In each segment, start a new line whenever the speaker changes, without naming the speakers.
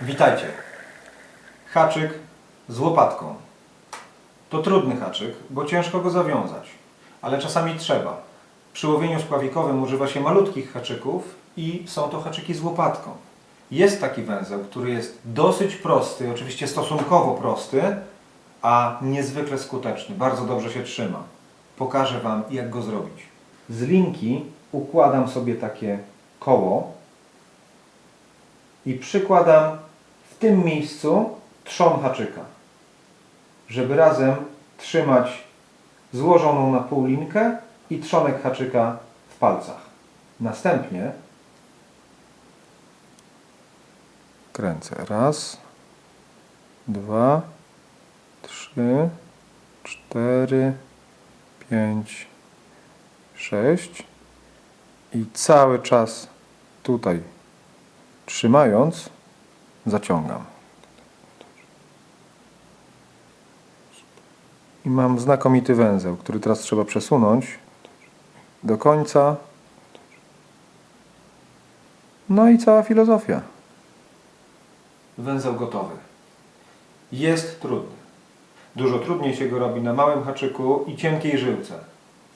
Witajcie. Haczyk z łopatką. To trudny haczyk, bo ciężko go zawiązać, ale czasami trzeba. Przy łowieniu spławikowym używa się malutkich haczyków i są to haczyki z łopatką. Jest taki węzeł, który jest dosyć prosty, oczywiście stosunkowo prosty, a niezwykle skuteczny. Bardzo dobrze się trzyma. Pokażę Wam, jak go zrobić. Z linki układam sobie takie koło i przykładam w tym miejscu trzon haczyka, żeby razem trzymać złożoną na pół linkę i trzonek haczyka w palcach. Następnie kręcę. Raz, dwa, trzy, cztery, pięć, sześć i cały czas tutaj trzymając zaciągam. I mam znakomity węzeł, który teraz trzeba przesunąć do końca. No i cała filozofia. Węzeł gotowy. Jest trudny. Dużo trudniej się go robi na małym haczyku i cienkiej żyłce.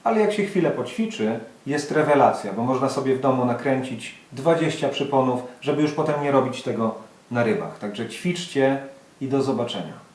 Ale jak się chwilę poćwiczy, jest rewelacja, bo można sobie w domu nakręcić 20 przyponów, żeby już potem nie robić tego na rybach. Także ćwiczcie i do zobaczenia.